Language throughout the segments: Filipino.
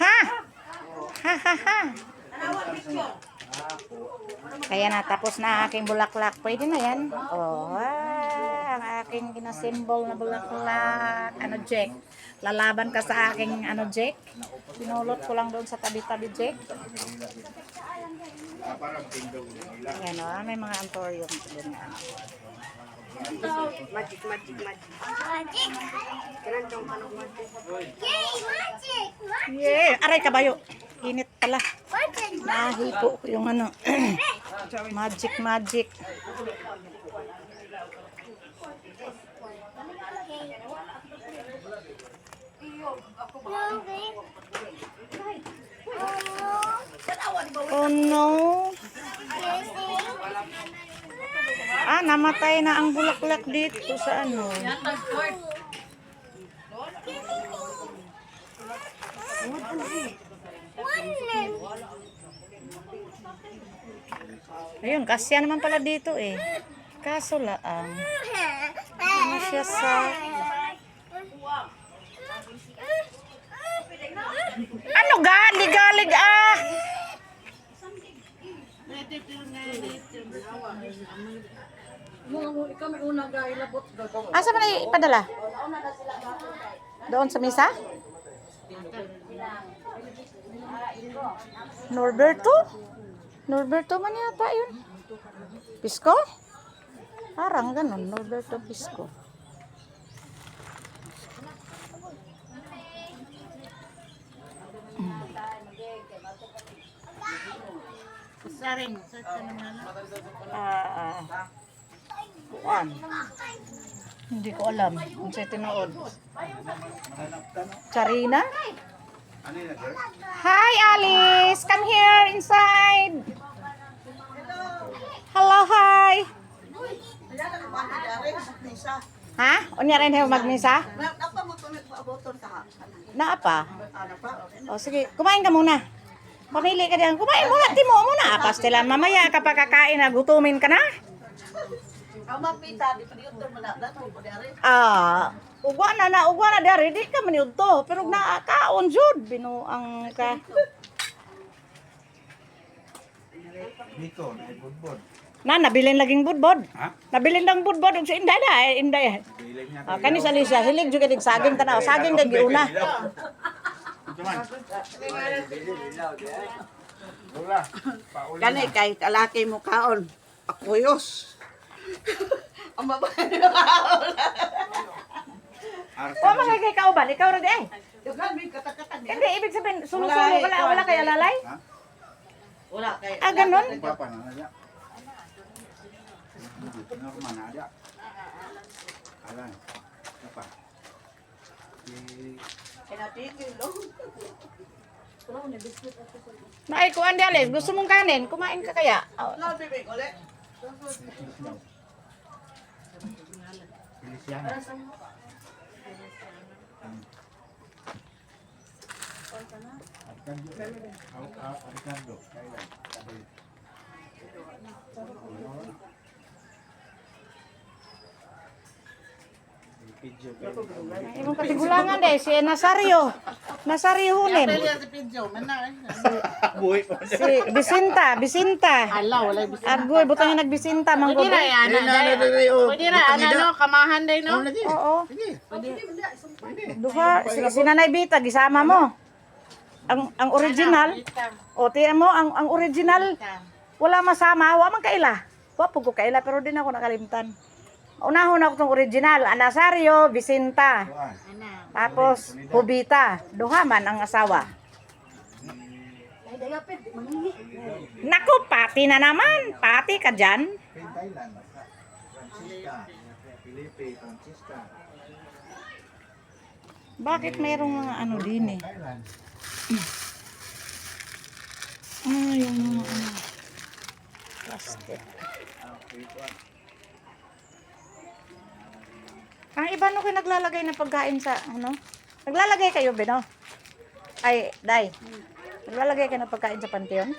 Ha? Ha ha ha. Kaya na ang aking bulaklak. Pwede na yan. Oh, ang aking ginasimbol na bulaklak. Ano, Jack? Lalaban ka sa aking, ano, Jack? Pinulot ko lang doon sa tabi-tabi, Jack. Ayan, oh, may mga antorium. Doon na. Magic, magic, magic. Magic! Ganun yung manok magic. Yay! Magic! Magic! Yeah, aray kabayo. Init pala. Magic! Nahipo ko yung ano. magic, magic. Oh no. Ah, namatay na ang bulaklak dito sa ano. Ayun, kasya naman pala dito eh. Kaso laang. Ano siya sa... Ano galig, galig ah! Ikaw may una ga ilabot ga ko. Asa ba na ipadala? Doon sa misa? Norberto? Norberto man yata yun. Pisco? Parang ganun, Norberto Pisco. Saring, sa naman. Ah, ah. Kuan. Hindi ko alam kung siya tinood. Charina? Hi, Alice! Come here inside! Hello, hi! Ha? Unya rin kayo magmisa? Apa mo to nagpaaboton ka? Naa pa? Ano pa? O sige, kumain ka muna. Pamili ka diyan. Kumain muna, timo muna. Pastilan, mamaya kapag kakain na, gutumin ka na. Ah, ugwa na na, ugwa na dari, di ka maniud to. Pero nakakaon jud, binuang ka. Dito, na ibudbud. Na, nabilin laging budbod. Ha? Nabilin lang budbod ug sa inday na, eh, inday. Niya. Ah, kani sa Alicia, hilig jud kadig saging tanaw, saging kay giuna. Na. kay kalaki mo kaon. Akuyos. Ang babae Arte Wa man kay kauban, ikaw ra di ay. Dugan may katakatan niya. Hindi ibig sabihin sulo-sulo wala wala kay alalay. Ha? Wala kay. Ah, ganun? Papa na na Normal na dia. Alan. Apa? Di Kinatigil lo. Nay, kuan di Alice, gusto mong kanin, kumain ka kaya? Oh. Feliciana. Arcando. Au- au- Arcando. Kayo. imong katigulangan de si Nasario. Nasario hunin. si Pinjo, mana eh. Buhay pa Si Bisinta, Bisinta. Ala wala bis. Agoy, butang yung nagbisinta mang Pwede na yan. Pwede na ano kamahan day no. Oo. Pwede. Duha, si, si Nanay Bita, gisama mo. Ang ang original, o tiyan mo, ang ang original, wala masama, wa man kaila. Wa po ko kaila, pero din ako nakalimtan. Unahon ako tong original, Anasario. Kuan. Tapos, Hubita. Duha man ang asawa. Naku, pati na naman. Pati ka dyan. Bakit mayroong mga ano din eh? Ano yung mga ano? Plastic. Ang iba no kayo naglalagay ng pagkain sa ano? Naglalagay kayo, Bino? Ay, Day. Naglalagay kayo ng pagkain sa panteon?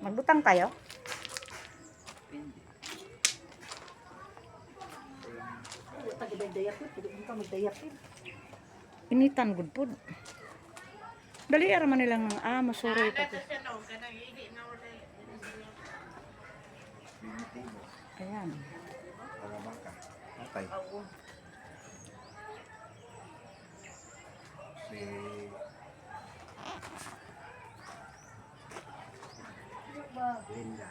Magbutang tayo? Dayapin, pwede mo ka magdayapin. Initan good pod. Dali ara man nilang ah masuroy pa. Ayan. Patay. Si... Linda.